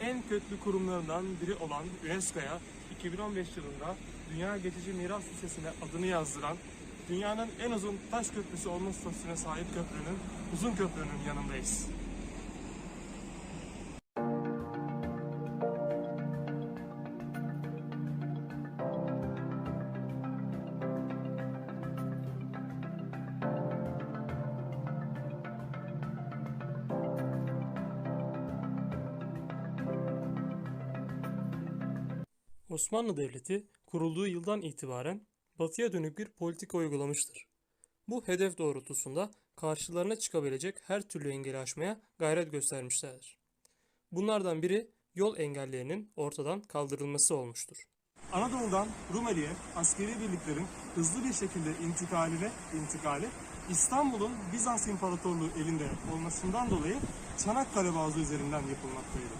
en köklü kurumlarından biri olan UNESCO'ya 2015 yılında Dünya Geçici Miras Listesi'ne adını yazdıran dünyanın en uzun taş köprüsü olma statüsüne sahip köprünün Uzun Köprü'nün yanındayız. Osmanlı Devleti kurulduğu yıldan itibaren batıya dönük bir politika uygulamıştır. Bu hedef doğrultusunda karşılarına çıkabilecek her türlü engeli aşmaya gayret göstermişlerdir. Bunlardan biri yol engellerinin ortadan kaldırılması olmuştur. Anadolu'dan Rumeli'ye askeri birliklerin hızlı bir şekilde intikaline intikali İstanbul'un Bizans İmparatorluğu elinde olmasından dolayı Çanakkale Boğazı üzerinden yapılmaktaydı.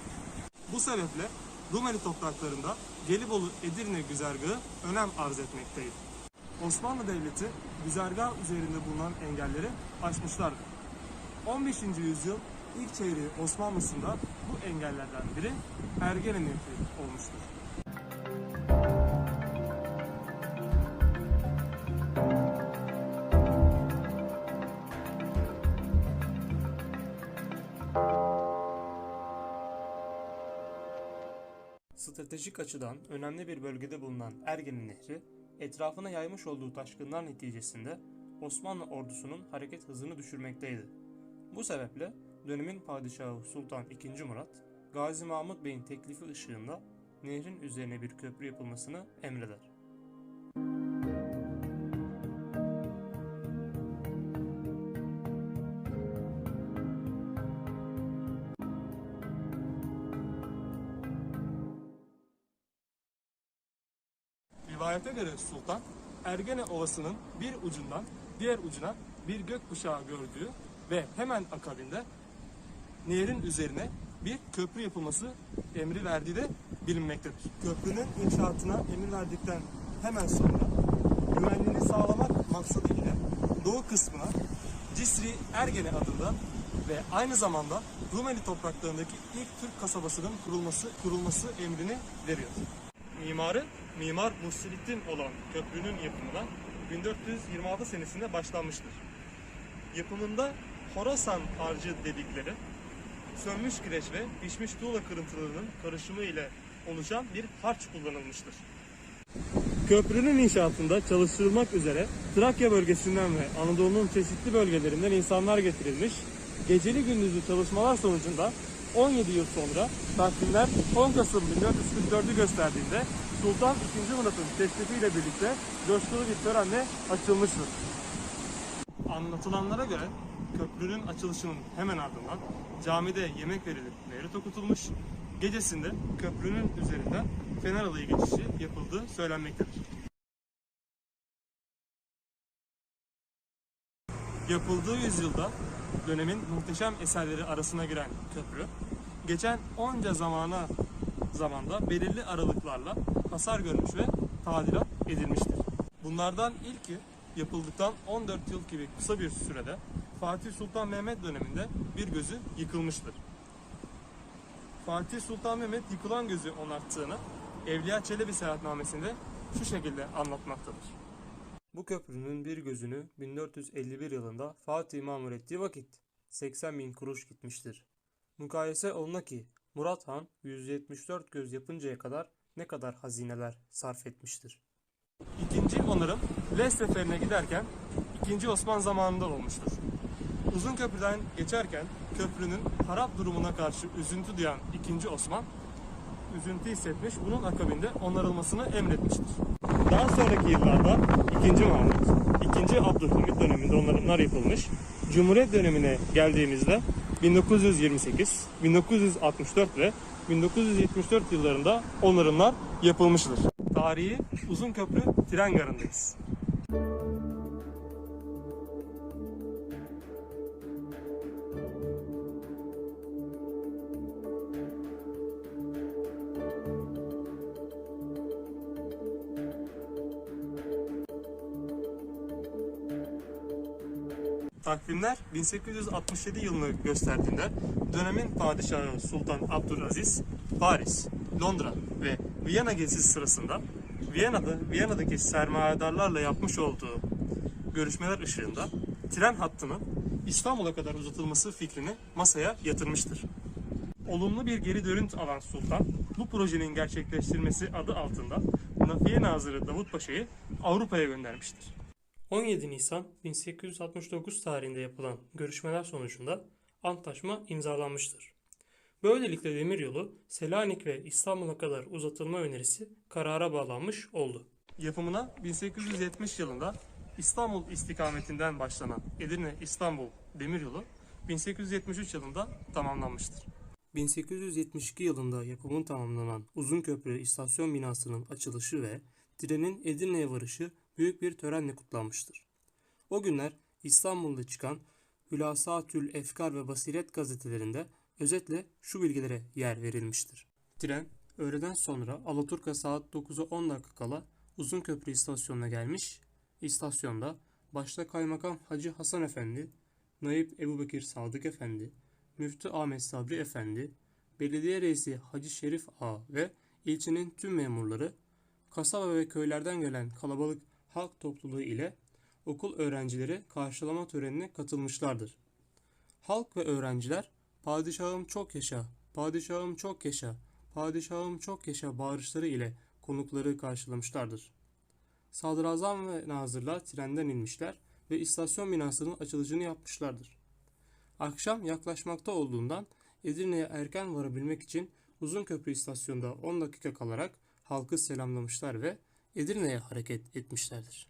Bu sebeple Rumeli topraklarında Gelibolu Edirne güzergahı önem arz etmekteydi. Osmanlı Devleti güzergah üzerinde bulunan engelleri aşmışlardı. 15. yüzyıl ilk çeyreği Osmanlısında bu engellerden biri Ergene olmuştur. Stratejik açıdan önemli bir bölgede bulunan Ergene Nehri, etrafına yaymış olduğu taşkınlar neticesinde Osmanlı ordusunun hareket hızını düşürmekteydi. Bu sebeple dönemin padişahı Sultan II. Murat, Gazi Mahmut Bey'in teklifi ışığında nehrin üzerine bir köprü yapılmasını emreder. Rivayete göre sultan Ergene Ovası'nın bir ucundan diğer ucuna bir gökkuşağı gördüğü ve hemen akabinde nehrin üzerine bir köprü yapılması emri verdiği de bilinmektedir. Köprünün inşaatına emir verdikten hemen sonra güvenliğini sağlamak maksadıyla doğu kısmına Cisri Ergene adında ve aynı zamanda Rumeli topraklarındaki ilk Türk kasabasının kurulması kurulması emrini veriyor. Mimarı Mimar Muhsinettin olan köprünün yapımına 1426 senesinde başlanmıştır. Yapımında Horasan harcı dedikleri sönmüş kireç ve pişmiş tuğla kırıntılarının karışımı ile oluşan bir harç kullanılmıştır. Köprünün inşaatında çalıştırılmak üzere Trakya bölgesinden ve Anadolu'nun çeşitli bölgelerinden insanlar getirilmiş. Geceli gündüzlü çalışmalar sonucunda 17 yıl sonra takvimler 10 Kasım 1444'ü gösterdiğinde Sultan II. Murat'ın teşrifiyle birlikte coşkulu bir törenle açılmıştır. Anlatılanlara göre köprünün açılışının hemen ardından camide yemek verilip mevlüt okutulmuş, gecesinde köprünün üzerinden Fener Alayı geçişi yapıldığı söylenmektedir. Yapıldığı yüzyılda dönemin muhteşem eserleri arasına giren köprü, geçen onca zamana zamanda belirli aralıklarla hasar görmüş ve tadilat edilmiştir. Bunlardan ilki yapıldıktan 14 yıl gibi kısa bir sürede Fatih Sultan Mehmet döneminde bir gözü yıkılmıştır. Fatih Sultan Mehmet yıkılan gözü onarttığını Evliya Çelebi seyahatnamesinde şu şekilde anlatmaktadır. Bu köprünün bir gözünü 1451 yılında Fatih mamur ettiği vakit 80 bin kuruş gitmiştir. Mukayese oluna ki Murat Han 174 göz yapıncaya kadar ne kadar hazineler sarf etmiştir. İkinci onarım Les seferine giderken 2. Osman zamanında olmuştur. Uzun köprüden geçerken köprünün harap durumuna karşı üzüntü duyan 2. Osman üzüntü hissetmiş, bunun akabinde onarılmasını emretmiştir. Daha sonraki yıllarda 2. Mahmut, 2. Abdülhamit döneminde onarımlar yapılmış. Cumhuriyet dönemine geldiğimizde 1928, 1964 ve 1974 yıllarında onarımlar yapılmıştır. Tarihi Uzun Köprü tren garındayız. Takvimler 1867 yılını gösterdiğinde dönemin padişahı Sultan Abdülaziz Paris, Londra ve Viyana gezisi sırasında Viyana'da Viyana'daki sermayedarlarla yapmış olduğu görüşmeler ışığında tren hattının İstanbul'a kadar uzatılması fikrini masaya yatırmıştır. Olumlu bir geri dönüt alan Sultan, bu projenin gerçekleştirilmesi adı altında Nafiye Nazırı Davut Paşa'yı Avrupa'ya göndermiştir. 17 Nisan 1869 tarihinde yapılan görüşmeler sonucunda antlaşma imzalanmıştır. Böylelikle demiryolu Selanik ve İstanbul'a kadar uzatılma önerisi karara bağlanmış oldu. Yapımına 1870 yılında İstanbul istikametinden başlanan Edirne-İstanbul demiryolu 1873 yılında tamamlanmıştır. 1872 yılında yapımın tamamlanan Uzunköprü istasyon binasının açılışı ve trenin Edirne'ye varışı büyük bir törenle kutlanmıştır. O günler İstanbul'da çıkan Hülasatül Efkar ve Basiret gazetelerinde özetle şu bilgilere yer verilmiştir. Tren öğleden sonra Alaturka saat 9'a 10 dakika kala Uzunköprü istasyonuna gelmiş. İstasyonda başta Kaymakam Hacı Hasan Efendi, Naip Ebubekir Sadık Efendi, Müftü Ahmet Sabri Efendi, Belediye Reisi Hacı Şerif Ağa ve ilçenin tüm memurları, kasaba ve köylerden gelen kalabalık halk topluluğu ile okul öğrencileri karşılama törenine katılmışlardır. Halk ve öğrenciler padişahım çok yaşa, padişahım çok yaşa, padişahım çok yaşa bağırışları ile konukları karşılamışlardır. Sadrazam ve nazırlar trenden inmişler ve istasyon binasının açılışını yapmışlardır. Akşam yaklaşmakta olduğundan Edirne'ye erken varabilmek için Uzunköprü istasyonda 10 dakika kalarak halkı selamlamışlar ve Edirne'ye hareket etmişlerdir.